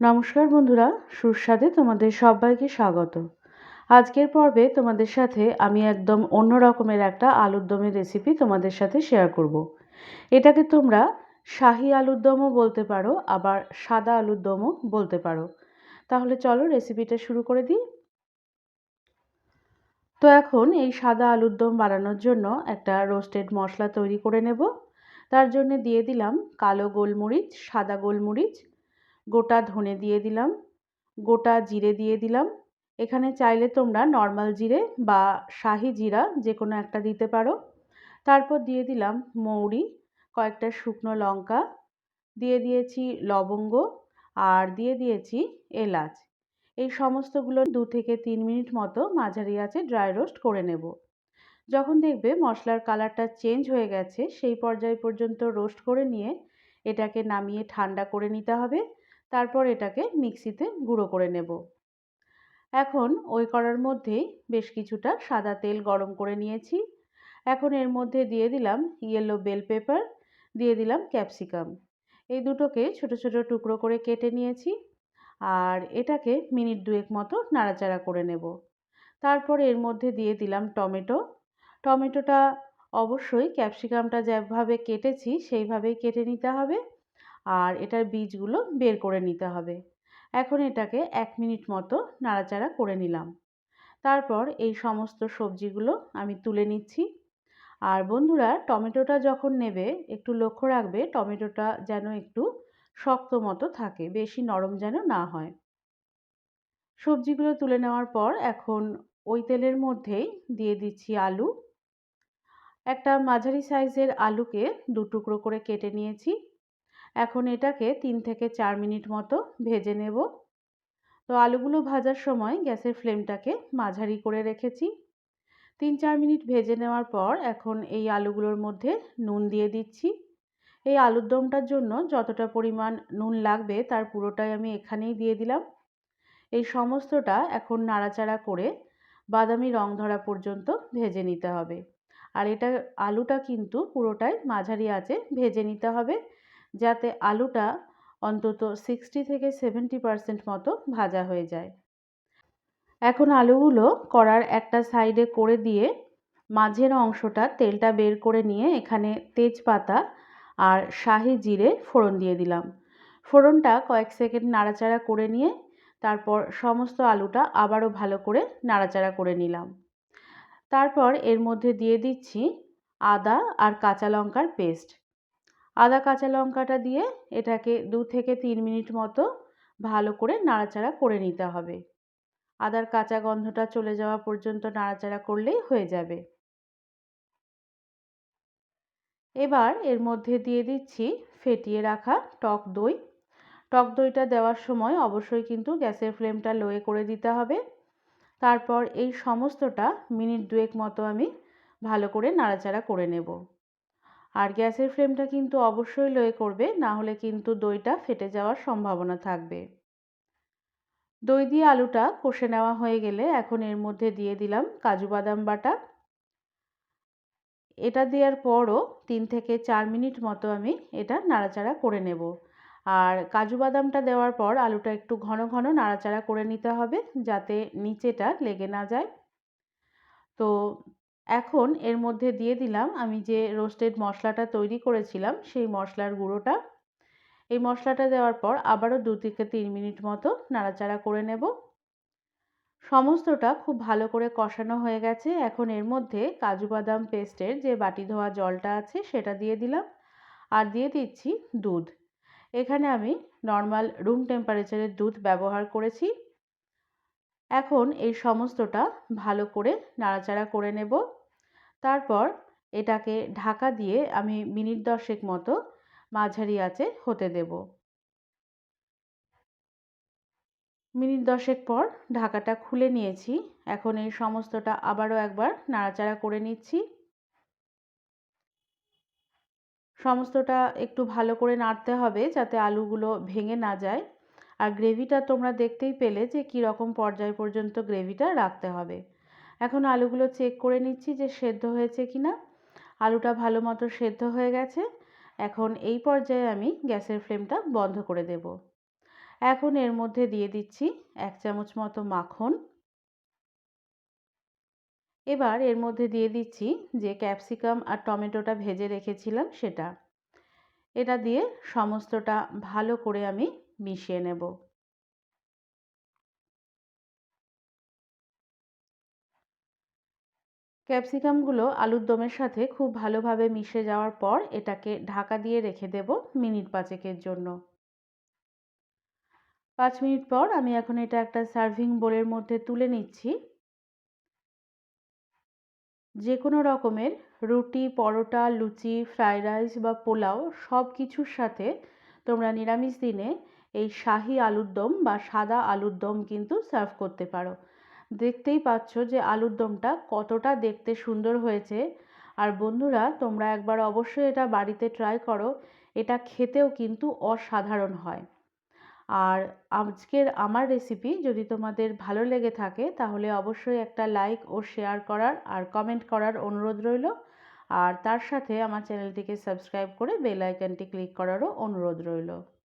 নমস্কার বন্ধুরা, সুস্বাদে তোমাদের সবাইকে স্বাগত। আজকের পর্বে তোমাদের সাথে আমি একদম অন্য রকমের একটা আলুর দমের রেসিপি তোমাদের সাথে শেয়ার করব। এটাকে তোমরা শাহি আলুর দমও বলতে পারো, আবার সাদা আলুর দমও বলতে পারো। তাহলে চলো রেসিপিটা শুরু করে দিই। তো এখন এই সাদা আলুর দম বানানোর জন্য একটা রোস্টেড মশলা তৈরি করে নেব। তার জন্য দিয়ে দিলাম কালো গোলমরিচ, সাদা গোলমরিচ গোটা ধনে দিয়ে দিলাম, গোটা জিরে দিয়ে দিলাম। এখানে চাইলে তোমরা নর্মাল জিরে বা শাহি জিরা যে কোনো একটা দিতে পারো। তারপর দিয়ে দিলাম মৌরি, কয়েকটা শুকনো লঙ্কা, দিয়ে দিয়েছি লবঙ্গ আর দিয়ে দিয়েছি এলাচ। এই সমস্তগুলো দু থেকে তিন মিনিট মতো মাঝারি আছে ড্রাই রোস্ট করে নেব। যখন দেখবে মশলার কালারটা চেঞ্জ হয়ে গেছে, সেই পর্যায় পর্যন্ত রোস্ট করে নিয়ে এটাকে নামিয়ে ঠান্ডা করে নিতে হবে। তারপর এটাকে মিক্সিতে গুঁড়ো করে নেব। এখন ওই করার মধ্যেই বেশ কিছুটা সাদা তেল গরম করে নিয়েছি। এখন এর মধ্যে দিয়ে দিলাম ইয়েলো বেল পেপার দিয়ে দিলাম ক্যাপসিকাম এই দুটোকে ছোট ছোট টুকরো করে কেটে নিয়েছি আর এটাকে মিনিট দুয়েক মতো নাড়াচাড়া করে নেব। তারপর এর মধ্যে দিয়ে দিলাম টমেটো। টমেটোটা অবশ্যই ক্যাপসিকামটা যেভাবে কেটেছি সেইভাবেই কেটে নিতে হবে। আর এটার বীজগুলো বের করে নিতে হবে। এখন এটাকে এক মিনিট মতো নাড়াচাড়া করে নিলাম। তারপর এই সমস্ত সবজিগুলো আমি তুলে নিচ্ছি। আর বন্ধুরা, টমেটোটা যখন নেবে, একটু লক্ষ্য রাখবে, টমেটোটা যেন একটু শক্ত মতো থাকে, বেশি নরম যেন না হয়। সবজিগুলো তুলে নেওয়ার পর এখন ওই তেলের মধ্যেই দিয়ে দিচ্ছি আলু। একটা মাঝারি সাইজের আলুকে দু টুকরো করে কেটে নিয়েছি। এখন এটাকে তিন থেকে চার মিনিট মতো ভেজে নেব। তো আলুগুলো ভাজার সময় গ্যাসের ফ্লেমটাকে মাঝারি করে রেখেছি। তিন চার মিনিট ভেজে নেওয়ার পর এখন এই আলুগুলোর মধ্যে নুন দিয়ে দিচ্ছি। এই আলুর দমটার জন্য যতটা পরিমাণ নুন লাগবে তার পুরোটাই আমি এখানেই দিয়ে দিলাম। এই সমস্তটা এখন নাড়াচাড়া করে বাদামি রং ধরা পর্যন্ত ভেজে নিতে হবে। আর এটা আলুটা কিন্তু পুরোটাই মাঝারি আছে ভেজে নিতে হবে। যাতে আলুটা অন্তত সিক্সটি থেকে সেভেন্টি পারসেন্ট মতো ভাজা হয়ে যায়। এখন আলুগুলো করার একটা সাইডে করে দিয়ে মাঝের অংশটা তেলটা বের করে নিয়ে এখানে তেজপাতা আর শাহি জিরে ফোড়ন দিয়ে দিলাম। ফোড়নটা কয়েক সেকেন্ড নাড়াচাড়া করে নিয়ে তারপর সমস্ত আলুটা আবারও ভালো করে নাড়াচাড়া করে নিলাম। তারপর এর মধ্যে দিয়ে দিচ্ছি আদা আর কাঁচা লঙ্কার পেস্ট। আদা, কাঁচা লঙ্কাটা দিয়ে এটাকে দু থেকে তিন মিনিট মতো ভালো করে নাড়াচাড়া করে নিতে হবে। আদার কাঁচা গন্ধটা চলে যাওয়া পর্যন্ত নাড়াচাড়া করলেই হয়ে যাবে। এবার এর মধ্যে দিয়ে দিচ্ছি ফেটিয়ে রাখা টক দই। টক দইটা দেওয়ার সময় অবশ্যই কিন্তু গ্যাসের ফ্লেমটা লোয়ে করে দিতে হবে। তারপর এই সমস্তটা মিনিট দুয়েক মতো আমি ভালো করে নাড়াচাড়া করে নেব। আর গ্যাসের ফ্লেমটা কিন্তু অবশ্যই লোয়ে করবে না হলে কিন্তু দইটা ফেটে যাওয়ার সম্ভাবনা থাকবে। দই দিয়ে আলুটা কষে নেওয়া হয়ে গেলে এখন এর মধ্যে দিয়ে দিলাম কাজু বাদাম বাটা। এটা দেওয়ার পরও তিন থেকে চার মিনিট মতো আমি এটা নাড়াচাড়া করে নেব। আর কাজু বাদামটা দেওয়ার পর আলুটা একটু ঘন ঘন নাড়াচাড়া করে নিতে হবে, যাতে নিচেটা লেগে না যায়। তো এখন এর মধ্যে দিয়ে দিলাম আমি যে রোস্টেড মশলাটা তৈরি করেছিলাম, সেই মশলার গুঁড়োটা। এই মশলাটা দেওয়ার পর আবারও দু থেকে তিন মিনিট মতো নাড়াচাড়া করে নেব। সমস্তটা খুব ভালো করে কষানো হয়ে গেছে। এখন এর মধ্যে কাজু বাদাম পেস্টের যে বাটি ধোয়া জলটা আছে সেটা দিয়ে দিলাম। আর দিয়ে দিচ্ছি দুধ। এখানে আমি নর্মাল রুম টেম্পারেচারের দুধ ব্যবহার করেছি। এখন এই সমস্তটা ভালো করে নাড়াচাড়া করে নেব। তারপর এটাকে ঢাকা দিয়ে আমি মিনিট দশেক মতো মাঝারি আঁচে হতে দেব। মিনিট দশেক পর ঢাকাটা খুলে নিয়েছি। এখন এই সমস্তটা আবারও একবার নাড়াচাড়া করে নিচ্ছি। সমস্তটা একটু ভালো করে নাড়তে হবে যাতে আলুগুলো ভেঙে না যায়। আর গ্রেভিটা তোমরা দেখতেই পেলে যে কী রকম পর্যায় পর্যন্ত গ্রেভিটা রাখতে হবে। এখন আলুগুলো চেক করে নিচ্ছি যে সেদ্ধ হয়েছে কি না আলুটা ভালো মতো সেদ্ধ হয়ে গেছে। এখন এই পর্যায়ে আমি গ্যাসের ফ্লেমটা বন্ধ করে দেব। এখন এর মধ্যে দিয়ে দিচ্ছি এক চামচ মতো মাখন। এবার এর মধ্যে দিয়ে দিচ্ছি যে ক্যাপসিকাম আর টমেটোটা ভেজে রেখেছিলাম সেটা। এটা দিয়ে সমস্তটা ভালো করে আমি মিশিয়ে নেব। ক্যাপসিকামগুলো আলুর দমের সাথে খুব ভালোভাবে মিশে যাওয়ার পর এটাকে ঢাকা দিয়ে রেখে দেব মিনিট পাঁচেকের জন্য। পাঁচ মিনিট পর আমি এখন এটা একটা সার্ভিং বোলের মধ্যে তুলে নিচ্ছি। যে কোনো রকমের রুটি, পরোটা, লুচি, ফ্রাইড রাইস বা পোলাও সব কিছুর সাথে তোমরা নিরামিষ দিনে এই শাহি আলুর দম বা সাদা আলুর দম কিন্তু সার্ভ করতে পারো। দেখতেই পাচ্ছ যে আলুর দমটা কতটা দেখতে সুন্দর হয়েছে। আর বন্ধুরা, তোমরা একবার অবশ্যই এটা বাড়িতে ট্রাই করো। এটা খেতেও কিন্তু অসাধারণ হয়। আর আজকের আমার রেসিপি যদি তোমাদের ভালো লেগে থাকে, তাহলে অবশ্যই একটা লাইক ও শেয়ার করার আর কমেন্ট করার অনুরোধ রইল। আর তার সাথে আমার চ্যানেলটিকে সাবস্ক্রাইব করে বেল আইকনটি ক্লিক করারও অনুরোধ রইল।